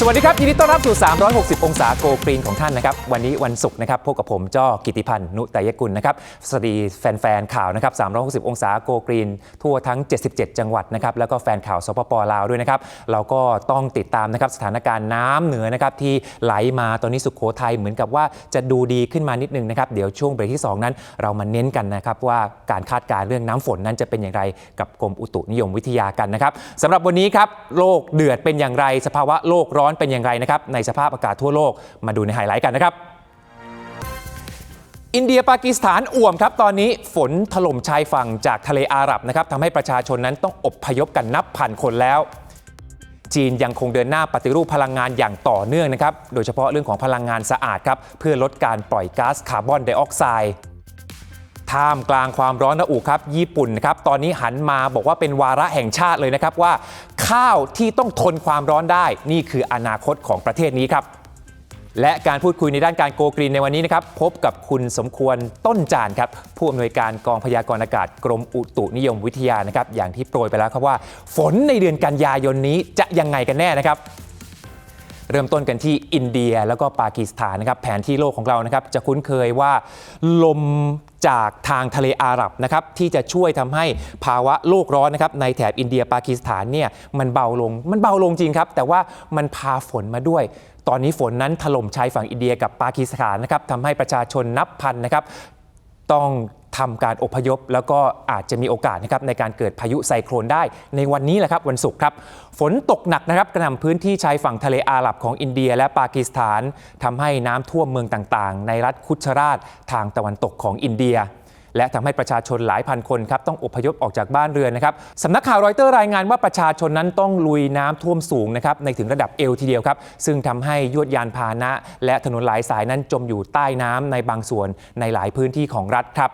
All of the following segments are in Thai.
สวัสดีครับ ยินดีต้อนรับสู่ 360 องศาโกกรีนของท่านนะครับ วันนี้วันศุกร์นะครับพบกับผมจ้อกิติพันธ์นุตยกุลนะครับ สวัสดีแฟนๆข่าวนะครับ 360 องศาโกกรีน ทั่วทั้ง 77 จังหวัดนะครับ แล้วก็แฟนข่าวสปปลาวด้วยนะครับ เราก็ต้องติดตามนะครับสถานการณ์น้ำเหนือนะครับที่ไหลมาตอนนี้สุขโขทัยเหมือนกับว่าจะดูดีขึ้นมานิดนึงนะครับ เดี๋ยวช่วงเบรกที่ 2 นั้น เรามาเน้นกันนะครับว่าการคาดการณ์เรื่องน้ำฝนนั้นจะเป็นอย่างไรกับกรมอุตุนิยมวิทยากันนะครับสำหรับวันนี้ครับโลกเดือดเป็นอย่างไรสภาวะโลกร้อนเป็นอย่างไรนะครับในสภาพอากาศทั่วโลกมาดูในไฮไลท์กันนะครับอินเดียปากีสถานอ่วมครับ ตอนนี้ฝนถล่มชายฝั่งจากทะเลอาหรับนะครับทำให้ประชาชนนั้นต้องอบพยพกันนับพันคนแล้ว จีนยังคงเดินหน้าปฏิรูปพลังงานอย่างต่อเนื่องนะครับ โดยเฉพาะเรื่องของพลังงานสะอาดครับ เพื่อลดการปล่อยก๊าซคาร์บอนไดออกไซด์ ท่ามกลางความร้อนระอุครับ ญี่ปุ่นครับตอนนี้หันมาบอกว่าเป็นวาระแห่งชาติเลยนะครับว่า ข้าวที่ต้องทนความร้อนได้ นี่คืออนาคตของประเทศนี้ครับและการพูดคุยในด้านการโกกรีนในวันนี้นะครับพบกับคุณสมควรต้นจานครับผู้อำนวยการกองพยากรณ์อากาศกรมอุตุนิยมวิทยานะครับอย่างที่โปรยไปแล้วครับว่า ฝนในเดือนกันยายนนี้จะยังไงกันแน่นะครับ เริ่มต้นกันที่อินเดียแล้วก็ปากีสถานนะครับแผนที่โลกของเรานะครับจะคุ้นเคยว่าลมจากทางทะเลอาหรับนะครับที่จะช่วยทำให้ภาวะโลกร้อนนะครับในแถบอินเดียปากีสถานเนี่ยมันเบาลงมันเบาลงจริงครับ แต่ว่ามันพาฝนมาด้วย ตอนนี้ฝนนั้นถล่มชายฝั่งอินเดียกับปากีสถานนะครับทำให้ประชาชนนับพันนะครับ ต้องทำการอพยพ แล้วก็อาจจะมีโอกาสนะครับในการเกิดพายุไซโครนได้ในวันนี้แหละครับวันศุกร์ครับ ฝนตกหนักนะครับกระหน่ำพื้นที่ชายฝั่งทะเลอาหรับของอินเดียและปากีสถานทำให้น้ำท่วมเมืองต่างๆ ในรัฐคุชราชทางตะวันตกของอินเดีย และทำให้ประชาชนหลายพันคนครับต้องอพยพออกจากบ้านเรือนนะครับสำนักข่าวรอยเตอร์รายงานว่าประชาชนนั้นต้องลุยน้ำท่วมสูงนะครับในถึงระดับเอวทีเดียวครับซึ่งทำให้ยวดยานพาหนะ และถนนหลายสายนั้นจมอยู่ใต้น้ำในบางส่วนในหลายพื้นที่ของรัฐครับ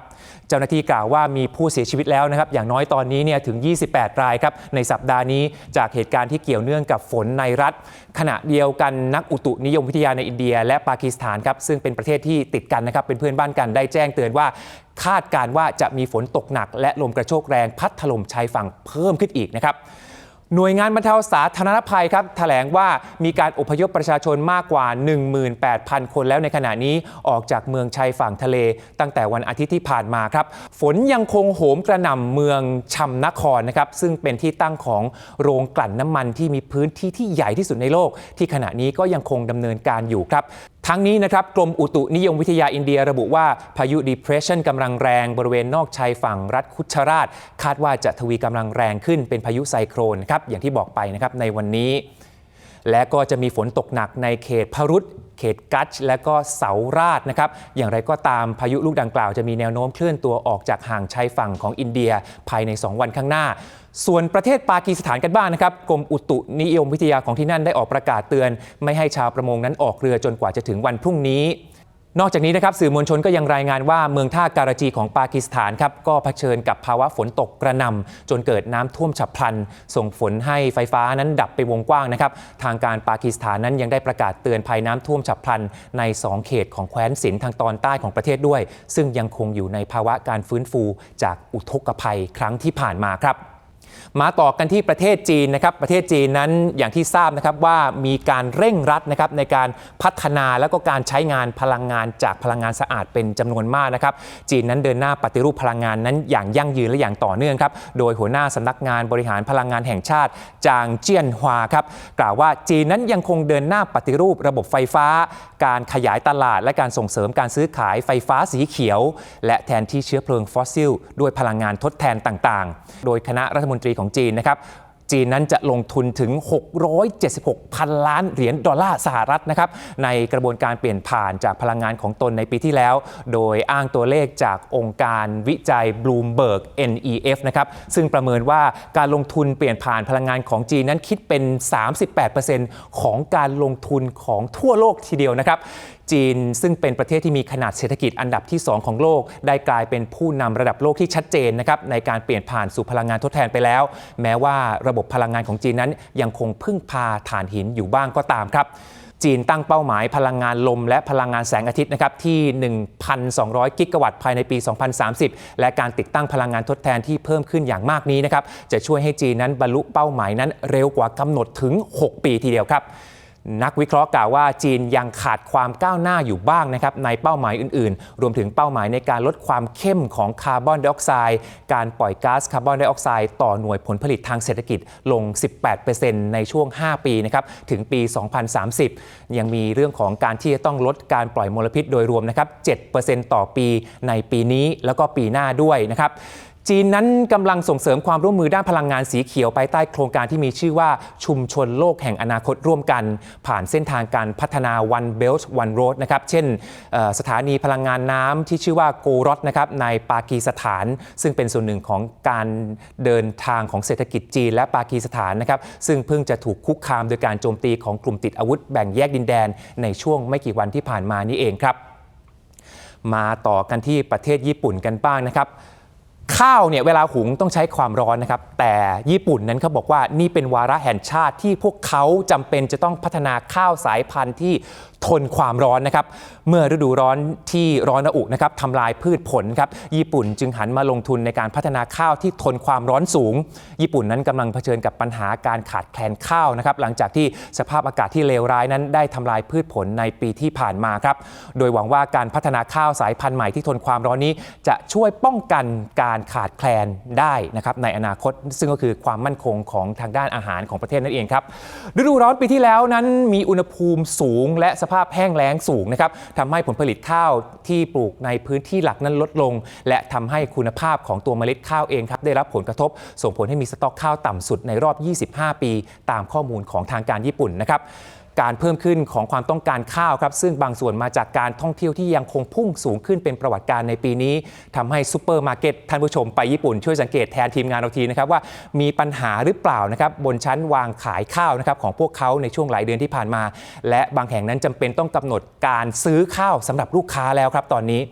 เจ้าหน้าที่กล่าวว่ามีผู้เสียชีวิตแล้วนะครับอย่างน้อยตอนนี้เนี่ยถึง 28 รายครับในสัปดาห์นี้จากเหตุการณ์ที่เกี่ยวเนื่องกับฝนในรัฐ ขณะเดียวกันนักอุตุนิยมวิทยาในอินเดีย และปากีสถานครับซึ่งเป็นประเทศที่ติดกันนะครับเป็นเพื่อนบ้านกันได้แจ้งเตือนว่าคาดการว่าจะมีฝนตกหนัก และลมกระโชกแรงพัดถล่มชายฝั่งเพิ่มขึ้นอีกนะครับหน่วยงานบรรเทาสาธารณภัยครับแถลงว่ามีการอพยพประชาชนมากกว่า 18,000 คนแล้วในขณะนี้ออกจากเมืองชายฝั่งทะเล ตั้งแต่วันอาทิตย์ที่ผ่านมาครับ ฝนยังคงโหมกระหน่ำเมืองชำนครนะครับซึ่งเป็นที่ตั้งของโรงกลั่นน้ำมันที่มีพื้นที่ที่ใหญ่ที่สุดในโลก ที่ขณะนี้ก็ยังคงดำเนินการอยู่ครับทั้งนี้นะครับกรมอุตุนิยมวิทยาอินเดียระบุว่าพายุดีเพรสชันกำลังแรงบริเวณนอกชายฝั่งรัฐคุชราช คาดว่าจะทวีกำลังแรงขึ้นเป็นพายุไซโครนครับอย่างที่บอกไปนะครับในวันนี้ และก็จะมีฝนตกหนักในเขตพรุตเขตกัชและก็เสาราชนะครับ อย่างไรก็ตามพายุลูกดังกล่าวจะมีแนวโน้มเคลื่อนตัวออกจากห่างชายฝั่งของอินเดียภายใน 2 วันข้างหน้า ส่วนประเทศปากีสถานกันบ้างนะครับกรมอุตุนิยมวิทยาของที่นั่นได้ออกประกาศเตือน ไม่ให้ชาวประมงนั้นออกเรือจนกว่าจะถึงวันพรุ่งนี้ นอกจากนี้นะครับสื่อมวลชนก็ยังรายงานว่าเมืองท่าการาจีของปากีสถานครับก็เผชิญกับภาวะฝนตกกระหน่ำจนเกิดน้ำท่วมฉับพลัน ส่งผลให้ไฟฟ้านั้นดับไปวงกว้างนะครับทางการปากีสถานนั้นยังได้ประกาศเตือนภัยน้ำท่วมฉับพลัน ใน 2 เขตของแคว้นสินทางตอนใต้ของประเทศด้วย ซึ่งยังคงอยู่ในภาวะการฟื้นฟูจากอุทกภัยครั้งที่ผ่านมาครับ มาต่อกันที่ประเทศจีนนะครับประเทศจีนนั้นอย่างที่ทราบนะครับว่ามีการเร่งรัดนะครับในการพัฒนาแล้วก็การใช้งานพลังงานจากพลังงานสะอาดเป็นจำนวนมากนะครับจีนนั้นเดินหน้าปฏิรูปพลังงานนั้นอย่างยั่งยืนและอย่างต่อเนื่องครับโดยหัวหน้าสำนักงานบริหารพลังงานแห่งชาติจางเจียนฮวาครับกล่าวว่าจีนนั้นยังคงเดินหน้าปฏิรูประบบไฟฟ้า การขยายตลาด และการส่งเสริมการซื้อขายไฟฟ้าสีเขียว และแทนที่เชื้อเพลิงฟอสซิล ด้วยพลังงานทดแทนต่างๆ โดยคณะรัฐมนตรีของจีนนะครับจีนนั้นจะลงทุนถึง 676 พันล้านเหรียญดอลลาร์สหรัฐนะครับในกระบวนการเปลี่ยนผ่านจากพลังงานของตนในปีที่แล้ว โดยอ้างตัวเลขจากองค์การวิจัย Bloomberg NEF นะครับซึ่งประเมินว่าการลงทุนเปลี่ยนผ่านพลังงานของจีนนั้นคิดเป็น 38%ของการลงทุนของทั่วโลกทีเดียวนะครับ จีน ซึ่งเป็นประเทศที่มีขนาดเศรษฐกิจอันดับที่ 2 ของโลก ได้กลายเป็นผู้นำระดับโลกที่ชัดเจนนะครับในการเปลี่ยนผ่านสู่พลังงานทดแทนไปแล้ว แม้ว่าระบบพลังงานของจีนนั้น ยังคงพึ่งพาถ่านหินอยู่บ้างก็ตามครับจีนตั้งเป้าหมายพลังงานลมและพลังงานแสงอาทิตย์นะครับที่ 1,200 กิกะวัตต์ภายในปี 2030 และการติดตั้งพลังงานทดแทนที่เพิ่มขึ้นอย่างมากนี้นะครับจะช่วยให้จีนนั้นบรรลุเป้าหมายนั้นเร็วกว่ากำหนดถึง 6 ปีทีเดียวครับ นักวิเคราะห์กล่าวว่าจีนยังขาดความก้าวหน้าอยู่บ้างนะครับในเป้าหมายอื่นๆ รวมถึงเป้าหมายในการลดความเข้มของคาร์บอนไดออกไซด์การปล่อยก๊าซคาร์บอนไดออกไซด์ต่อหน่วยผลผลิตทางเศรษฐกิจลง 18%ในช่วง 5 ปีนะครับถึงปี 2030 ยังมีเรื่องของการที่จะต้องลดการปล่อยมลพิษโดยรวมนะครับ 7%ต่อปีในปีนี้แล้วก็ปีหน้าด้วยนะครับ จีนนั้นกำลังส่งเสริมความร่วมมือด้านพลังงานสีเขียวภายใต้โครงการที่มีชื่อว่าชุมชนโลกแห่งอนาคตร่วมกัน ผ่านเส้นทางการพัฒนา One Belt One Road นะครับเช่นสถานีพลังงานน้ำที่ชื่อว่าโกรอตนะครับในปากีสถาน ซึ่งเป็นส่วนหนึ่งของการเดินทางของเศรษฐกิจจีนและปากีสถานนะครับซึ่งเพิ่งจะถูกคุกคามโดยการโจมตีของกลุ่มติดอาวุธแบ่งแยกดินแดน ในช่วงไม่กี่วันที่ผ่านมานี่เองครับ มาต่อกันที่ประเทศญี่ปุ่นกันบ้างนะครับ ข้าวเนี่ยเวลาหุงต้องใช้ความร้อนนะครับ แต่ญี่ปุ่นนั้นเขาบอกว่านี่เป็นวาระแห่งชาติที่พวกเขาจำเป็นจะต้องพัฒนาข้าวสายพันธุ์ที่ ทนความร้อนนะครับ เมื่อฤดูร้อนที่ร้อนระอุนะครับทำลายพืชผลครับ ญี่ปุ่นจึงหันมาลงทุนในการพัฒนาข้าวที่ทนความร้อนสูง ญี่ปุ่นนั้นกำลังเผชิญกับปัญหาการขาดแคลนข้าวนะครับ หลังจากที่สภาพอากาศที่เลวร้ายนั้นได้ทำลายพืชผลในปีที่ผ่านมาครับ โดยหวังว่าการพัฒนาข้าวสายพันธุ์ใหม่ที่ทนความร้อนนี้ จะช่วยป้องกันการขาดแคลนได้นะครับในอนาคต ซึ่งก็คือความมั่นคงของทางด้านอาหารของประเทศนั่นเองครับฤดูร้อนปีที่แล้วนั้นมีอุณหภูมิสูงและสภาพแห้งแล้งสูงนะครับทำให้ผลผลิตข้าวที่ปลูกในพื้นที่หลักนั้นลดลง และทำให้คุณภาพของตัวเมล็ดข้าวเองครับได้รับผลกระทบ ส่งผลให้มีสต็อกข้าวต่ำสุดในรอบ 25 ปี ตามข้อมูลของทางการญี่ปุ่นนะครับ การเพิ่มขึ้นของความต้องการข้าวครับซึ่งบางส่วนมาจากการท่องเที่ยวที่ยังคงพุ่งสูงขึ้นเป็นประวัติการในปีนี้ทำให้ซูเปอร์มาร์เก็ตท่านผู้ชมไปญี่ปุ่นช่วยสังเกตแทนทีมงานเราทีนะครับว่ามีปัญหาหรือเปล่านะครับบนชั้นวางขายข้าวนะครับของพวกเขาในช่วงหลายเดือนที่ผ่านมา และบางแห่งนั้นจำเป็นต้องกำหนดการซื้อข้าวสำหรับลูกค้าแล้วครับตอนนี้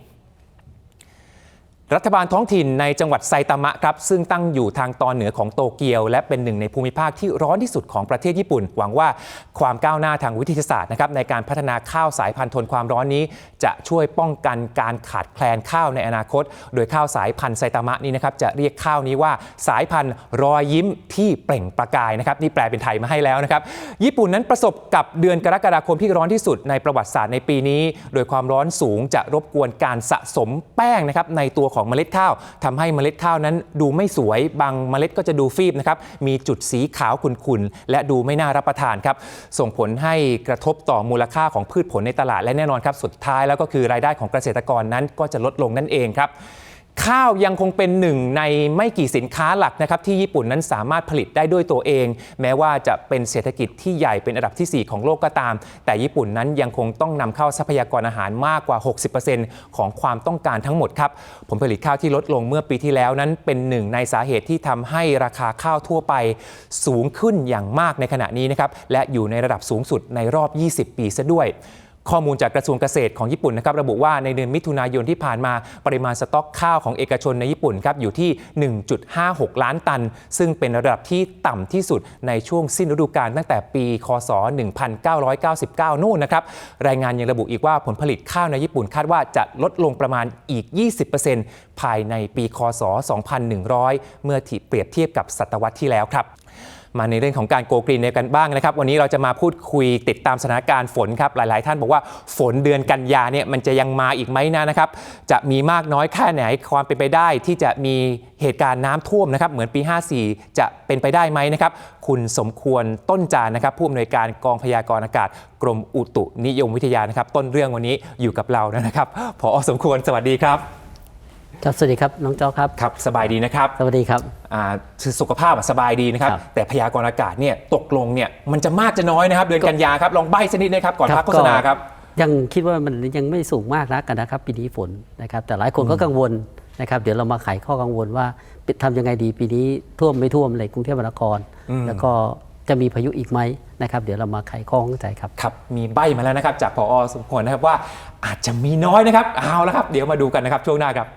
รัฐบาลท้องถิ่นในจังหวัดไซตามะครับซึ่งตั้งอยู่ทางตอนเหนือของโตเกียว และเป็นหนึ่งในภูมิภาคที่ร้อนที่สุดของประเทศญี่ปุ่น หวังว่าความก้าวหน้าทางวิทยาศาสตร์นะครับในการพัฒนาข้าวสายพันธุ์ทนความร้อนนี้ จะช่วยป้องกันการขาดแคลนข้าวในอนาคต โดยข้าวสายพันธุ์ไซตามะนี้นะครับจะเรียกข้าวนี้ว่าสายพันธุ์รอยยิ้มที่เปล่งประกายนะครับนี่แปลเป็นไทยมาให้แล้วนะครับญี่ปุ่นนั้นประสบกับเดือนกรกฎาคมที่ร้อนที่สุดในประวัติศาสตร์ในปีนี้ โดยความร้อนสูงจะรบกวนการสะสมแป้งนะครับในตัวของของเมล็ดข้าวทำให้เมล็ดข้าวนั้นดูไม่สวยบางเมล็ดก็จะดูฟีบนะครับมีจุดสีขาวขุ่นๆและดูไม่น่ารับประทานครับส่งผลให้กระทบต่อมูลค่าของพืชผลในตลาดและแน่นอนครับสุดท้ายแล้วก็คือรายได้ของเกษตรกรนั้นก็จะลดลงนั่นเองครับ ข้าวยังคงเป็นหนึ่งในไม่กี่สินค้าหลักนะครับที่ญี่ปุ่นนั้นสามารถผลิตได้ด้วยตัวเอง แม้ว่าจะเป็นเศรษฐกิจที่ใหญ่เป็นอันดับทีสี่4 ของโลกก็ตาม แต่ญี่ปุ่นนั้นยังคงต้องนำเข้าทรัพยากรอาหารมากกว่า 60%ของความต้องการทั้งหมดครับผลผลิตข้าวที่ลดลงเมื่อปีที่แล้วนั้นเป็นหนึ่งในสาเหตุที่ทำให้ราคาข้าวทั่วไปสูงขึ้นอย่างมากในขณะนี้นะครับและอยู่ในระดับสูงสุดในรอบ 20 ปีซะด้วย ข้อมูลจากกระทรวงเกษตรของญี่ปุ่นนะครับระบุว่าในเดือนมิถุนายนที่ผ่านมาปริมาณสต็อกข้าวของเอกชนในญี่ปุ่นครับอยู่ที่ 1.56 ล้านตัน ซึ่งเป็นระดับที่ต่ำที่สุดในช่วงสิ้นฤดูกาลตั้งแต่ปี คศ 1999 นู่นนะครับรายงานยังระบุอีกว่าผลผลิตข้าวในญี่ปุ่นคาดว่าจะลดลงประมาณอีก 20%ภายในปี คศ 2100 เมื่อเปรียบเทียบกับศตวรรษที่แล้วครับ มาในเรื่องของการโกกรีนในกันบ้างนะครับ วันนี้เราจะมาพูดคุยติดตามสถานการณ์ฝนครับ หลาย ๆ ท่านบอกว่าฝนเดือนกันยาเนี่ยมันจะยังมาอีกไหมนะนะครับ จะมีมากน้อยแค่ไหนความเป็นไปได้ที่จะมีเหตุการณ์น้ำท่วมนะครับ เหมือนปี 54 จะเป็นไปได้ไหมนะครับ คุณสมควรต้นจานนะครับ ผู้อำนวยการกองพยากรณ์อากาศ กรมอุตุนิยมวิทยานะครับ ต้นเรื่องวันนี้อยู่กับเรานะครับ พอสมควรสวัสดีครับ ครับสวัสดีครับน้องจอครับครับสบายดีนะครับสวัสดีครับอ่าคือสุขภาพอะสบายดีนะครับ ครับ แต่พยากรณ์อากาศเนี่ยตกลงเนี่ยมันจะมากจะน้อยนะครับ เดือนกันยาครับลองใบ้สักนิดนะครับก่อนพักโฆษณาครับ ยังคิดว่ามันยังไม่สูงมากนักกันนะครับ ปีนี้ฝนนะครับ แต่หลายคนก็กังวลนะครับ เดี๋ยวเรามาไขข้อกังวลว่าทำยังไงดีปีนี้ท่วมไม่ท่วมเลยกรุงเทพมหานครอืมแล้วก็จะมีพายุอีกไหมนะครับ เดี๋ยวเรามาไขข้อข้องใจครับ ครับมีใบ้มาแล้วนะครับ จากพอสมควรนะครับว่าอาจจะมีน้อยนะครับเอาละครับ เดี๋ยวมาดูกันนะครับช่วงหน้าครับ